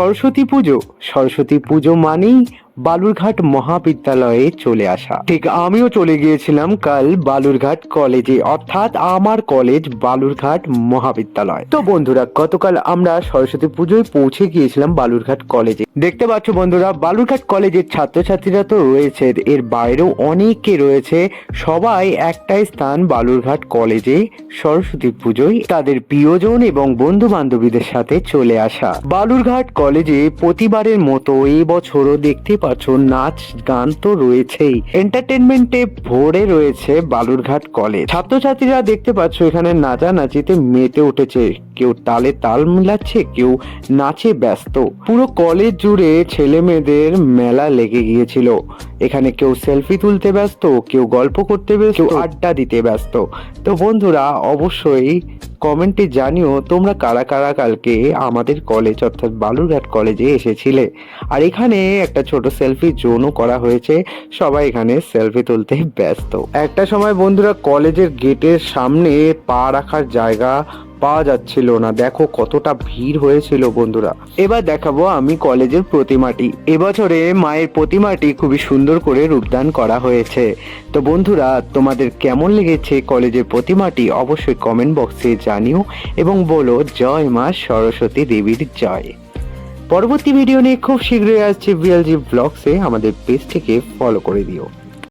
সরস্বতী পুজো। সরস্বতী পুজো মানেই বালুরঘাট মহাবিদ্যালয়ে চলে আসা। ঠিক আমিও চলে গিয়েছিলাম কাল বালুরঘাট কলেজে, অর্থাৎ আমার কলেজ বালুরঘাট মহাবিদ্যালয়। তো বন্ধুরা, গতকাল আমরা সরস্বতী পুজোয় পৌঁছে গিয়েছিলাম বালুরঘাট কলেজে। দেখতে পাচ্ছ বন্ধুরা, বালুরঘাট কলেজের ছাত্রছাত্রীরা তো রয়েছে, এর বাইরেও অনেকে রয়েছে। সবাই একটাই স্থান বালুরঘাট কলেজে সরস্বতী পুজোয় তাদের প্রিয়জন এবং বন্ধু বান্ধবীদের সাথে চলে আসা। বালুরঘাট কলেজে প্রতিবারের মতো এই বছরও দেখতে পাচ্ছ নাচ গান তো রয়েছেই। এন্টারটেনমেন্টে ভরে রয়েছে বালুরঘাট কলেজ। ছাত্রছাত্রীরা দেখতে পাচ্ছ এখানে নাচানাচিতে মেতে উঠেছে। কেউ তালে তাল মিলাচ্ছে কেউ নাচে ব্যস্ত। পুরো কলেজ জুড়ে ছেলে মেয়েদের মেলা লেগে গিয়েছিল। এখানে কেউ সেলফি তুলতে ব্যস্ত কেউ গল্প করতে ব্যস্ত আড্ডা দিতে ব্যস্ত। তো বন্ধুরা অবশ্যই কমেন্টে জানিও তোমরা কারা কারা কালকে আমাদের কলেজ অর্থাৎ বালুরঘাট কলেজে এসেছিলে। আর এখানে একটা ছোট সেলফি জোনও করা হয়েছে। সবাই এখানে সেলফি তুলতে ব্যস্ত। একটা সময় বন্ধুরা কলেজের গেটের সামনে পা রাখার জায়গা পাওয়া যাচ্ছিল না। দেখো কতটা ভিড় হয়েছিল বন্ধুরা। এবার দেখাবো আমি কলেজের প্রতিমাটি। এবছরে মায়ের প্রতিমাটি খুবই সুন্দর করে রূপদান করা হয়েছে। তো বন্ধুরা, তোমাদের কেমন লেগেছে কলেজের প্রতিমাটি অবশ্যই কমেন্ট বক্সে জানিও এবং বলো, জয় মা সরস্বতী দেবীর জয় পরবর্তী ভিডিও নিয়ে খুব শীঘ্রই আসছে বিএলজি ব্লগসে আমাদের পেজটিকে ফলো করে দিও।